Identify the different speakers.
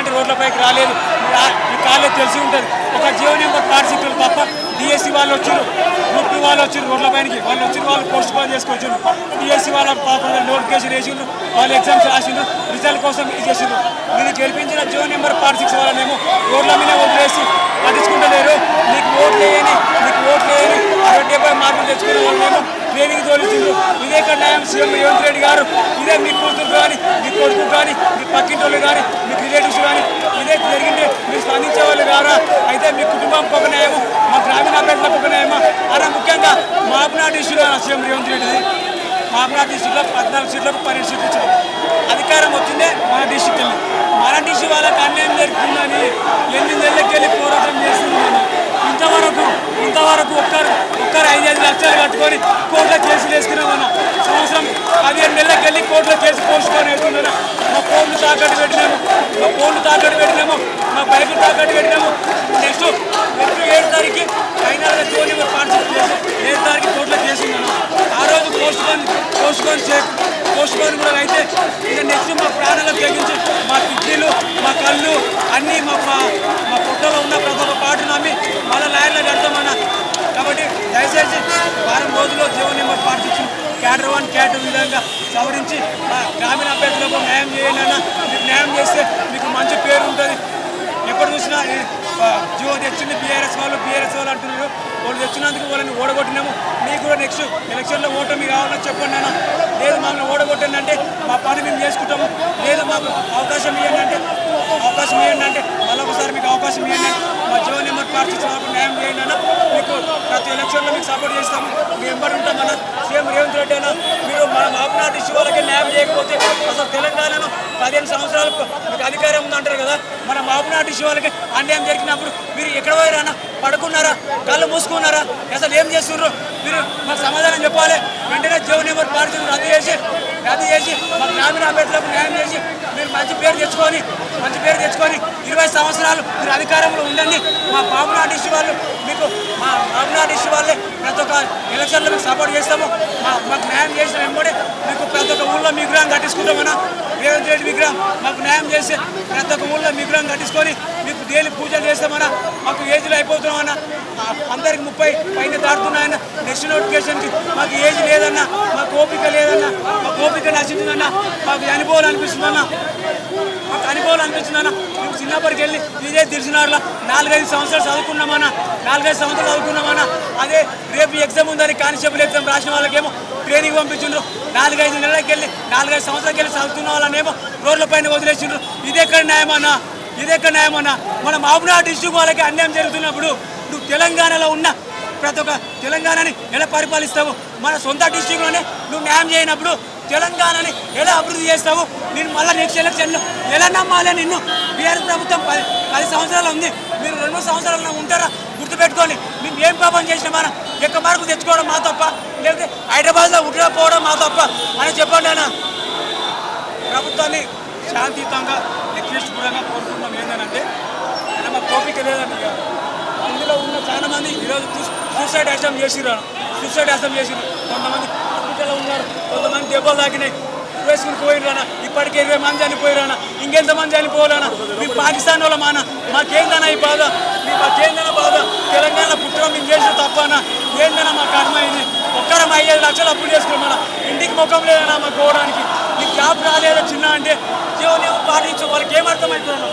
Speaker 1: ఇలాంటి రోడ్లపైకి రాలేదు. ఈ కాలేజ్ తెలిసి ఉంటుంది. ఒక జియో నెంబర్ పార్సిక్లు తప్ప డిఎస్సి వాళ్ళు వచ్చారు గ్రూప్ వాళ్ళు వచ్చారు రోడ్లపైనకి వాళ్ళు వచ్చిన వాళ్ళు పోస్ట్ పోన్ చేసుకొచ్చారు డిఎస్సి వాళ్ళ పాపం నోటిఫికేషన్ వేసిండ్రు వాళ్ళు ఎగ్జామ్స్ రాసిండ్రు రిజల్ట్ కోసం ఇది చేసిండ్రు. మీరు గెలిపించిన జియో నెంబర్ పార్ట్ సిక్స్ వాళ్ళనేమో రోడ్ల మీద వదిలేసి ఇదే మీ కూతురు కానీ మీ కొడుకు కానీ మీ పక్కింటోళ్ళు కానీ మీ రిలేటివ్స్ కానీ ఇదే జరిగింటే మీరు స్పందించే వాళ్ళు కారా? అయితే మీ కుటుంబం ఒక న్యాయము మా గ్రామీణ అభ్యర్థులకు ఒక న్యాయమా? అలా ముఖ్యంగా మాపునాడు ఇష్యూలో సీఎం రేవంత్ రెడ్డిది మాపునాడు డిస్టిక్లో పద్నాలుగు సీట్లకు పన్నెండు సీట్లు ఇచ్చారు అధికారం వచ్చిందే మన డిస్టిక్ వెళ్ళి మన డిస్టిక్ వాళ్ళకి అన్యాయం జరుగుతుందని ఎన్ని నెలలకి వెళ్ళి పోరాటం చేస్తుందని. ఇంతవరకు ఇంతవరకు ఒక్కరు ఒక్కరు ఐదు ఐదు లక్షలు కట్టుకొని కోర్టులో కేసులు వేసుకున్న నెలలకు చేసి కోర్టులో కేసు మా ఫోన్లు తాకట్టు పెట్టినాము. మా ఫోన్లు తాకట్టు పెట్టినాము. మా బైకులు తాకట్టు పెట్టినాము. నెక్స్ట్ ఎప్పుడు ఏడు తారీఖు ఫైనల్గా జోని పార్టిసిపేట్ చేసి ఏడు తారీఖు కోర్టులో కేసు ఆ రోజు పోస్ట్ పోన్ చే పోస్ట్ కూడా అయితే ఇక నెక్స్ట్ మా ప్రాణాలకు తెగించి మా కిడ్నీలు మా కళ్ళు అన్నీ మా మా మా పుట్టలో ఉన్న ప్రతి ఒక్క పాటను నమ్మి మళ్ళీ లాయర్లో కడతామన్న. కాబట్టి దయచేసి వారం రోజులు క్యాటర్ వన్ క్యాటర్ విధంగా సవరించి మా గ్రామీణ అభ్యర్థులకు న్యాయం చేయండి అన్న. మీకు న్యాయం చేస్తే మీకు మంచి పేరు ఉంటుంది. ఎప్పుడు చూసినా ఈ, జియో తెచ్చింది బీఆర్ఎస్ వాళ్ళు బీఆర్ఎస్ వాళ్ళు అంటున్నారు. వాళ్ళు తెచ్చినందుకు వాళ్ళని ఓడగొట్టినాము. మీకు కూడా నెక్స్ట్ ఎలక్షన్లో ఓటమి కావాలని చెప్పండి అన్న. లేదు మమ్మల్ని ఓడగొట్టండి అంటే మా పని మేము చేసుకుంటాము. లేదు మాకు అవకాశం ఇవ్వండి అంటే అవకాశం ఇవ్వండి అంటే మళ్ళీ ఒకసారి మీకు అవకాశం ఇవ్వండి మా జియో నెంబర్ పార్టీ వాళ్ళకు న్యాయం చేయండి అన్న. మీకు ప్రతి ఎలక్షన్లో మీకు సపోర్ట్ చేస్తాము. మీ ఎంబడి ఉంటామన్న సీఎం రేవంత్ రెడ్డి అయినా మీరు మన మాపనాటి ఇష్యూ వాళ్ళకి న్యాయం చేయకపోతే అసలు తెలంగాణలో పదిహేను సంవత్సరాలు మీకు అధికారం ఉందంటారు కదా. మన మాపనాటి ఇష్యూ వాళ్ళకి అన్యాయం జరిగినప్పుడు మీరు ఎక్కడ పోయారన్నా పడుకున్నారా? కళ్ళు మూసుకున్నారా? అసలు ఏం చేస్తున్నారు? మీరు మాకు సమాధానం చెప్పాలి. వెంటనే జీవో నెంబర్ పార్టీ రద్దు చేసి రద్దు చేసి మా గ్రామీణ అభ్యర్థులకు న్యాయం చేసి మీరు మంచి పేరు తెచ్చుకొని మంచి పేరు తెచ్చుకొని ఇరవై సంవత్సరాలు మీరు అధికారంలో ఉండండి. మా బాబునాడు ఇష్యూ వాళ్ళు మీకు మా రామ్నాథ్ ఇష్యూ వాళ్ళే ప్రతి ఒక్క ఎలక్షన్లో మీకు సపోర్ట్ చేస్తాము. మా మాకు న్యాయం చేసిన వెంబడి మీకు ప్రతి ఒక్క ఊళ్ళో మీ విగ్రహం కట్టించుకుంటామన్నా రేవంత్ రెడ్డి విగ్రహం మాకు న్యాయం చేసి ప్రతి ఒక్క ఊళ్ళో విగ్రహం కట్టించుకొని మీకు డైలీ పూజలు చేస్తామన్నా మాకు ఏజ్లో అయిపోతున్నామన్నా అందరికి ముప్పై పైన దాటుతున్నాయన్న నెక్స్ట్ నోటిఫికేషన్కి మాకు ఏజ్ లేదన్నా. మాకు ఓపిక లేదన్నా. మాకు ఓపిక నచ్చిందన్నా మాకు చనిపోవాలనిపిస్తుందన్నా మాకు అనిపించిందన్న మేము చిన్నప్పటికి వెళ్ళి ఇదే తెలిసినారులా నాలుగైదు సంవత్సరాలు చదువుకున్నామన్నా నాలుగైదు సంవత్సరాలు చదువుకున్నామన్నా అదే రేపు ఎగ్జామ్ ఉందని కానిస్టేబుల్ ఎగ్జామ్ రాసిన వాళ్ళకేమో ట్రైనింగ్ పంపించిండ్రు. నాలుగైదు నెలలకు వెళ్ళి నాలుగైదు సంవత్సరాలకి వెళ్ళి చదువుతున్న వాళ్ళనేమో రోడ్ల పైన వదిలేసిండ్రు. ఇది ఎక్కడ న్యాయమన్నా ఇది ఎక్కడ న్యాయమన్నా మన మాబునాడు డిస్ట్రిక్ట్ వాళ్ళకి అన్యాయం జరుగుతున్నప్పుడు నువ్వు తెలంగాణలో ఉన్న ప్రతి ఒక్క తెలంగాణని ఎలా పరిపాలిస్తావు? మన సొంత డిస్టిక్లోనే నువ్వు న్యాయం చేయనప్పుడు తెలంగాణని ఎలా అభివృద్ధి చేస్తావు? నేను మళ్ళీ నెక్స్ట్ ఎలక్షన్లో ఎలా నమ్మాలి నిన్ను? బీఆర్ఎస్ ప్రభుత్వం పది పది సంవత్సరాలు ఉంది. మీరు రెండు సంవత్సరాలు ఉంటారా? గుర్తుపెట్టుకోండి. మేము ఏం పాపం చేసినామన్నా ఎక్క మార్పు తెచ్చుకోవడం మా తప్ప లేకపోతే హైదరాబాద్లో ఉండకపోవడం మా తప్ప. అని చెప్పండి అన్న. ప్రభుత్వాన్ని శాంతియుతంగా నిర్దిష్టపూర్వకంగా కోరుకుంటున్నాం. ఏంటంటే ఆయన మా కోపిక లేదండి ఇక. ఇందులో ఉన్న చాలా మంది ఈరోజు సూసైడ్ అటెంప్ట్ చేసిర్రు సూసైడ్ అటెంప్ట్ చేసిరు కొంతమంది హాస్పిటల్లో కొంతమంది దెబ్బలు తాకినాయి. వేసుకుని పోయిర్రానా ఇప్పటికే ఇరవై మంది చనిపోయిరానా ఇంకెంతమంది చనిపోవాలన్నా మీ పాకిస్తాన్ వాళ్ళ మాన. మాకేందనా ఈ బాధ? మీ మాకేందన్నా బాధ? తెలంగాణ పుట్టడం మేము చేసిన తప్పనా ఏందన్నా మా కర్మ ఇది ఒక్కరం ఐదు లక్షలు అప్పులు చేసుకున్నాం ఇంటికి ముఖం లేదన్నా మా కోవడానికి మీ క్యాబ్ రాలేదా చిన్న అంటే? జీవనం పాటించు. వాళ్ళకి ఏమర్థమవుతుందన్నా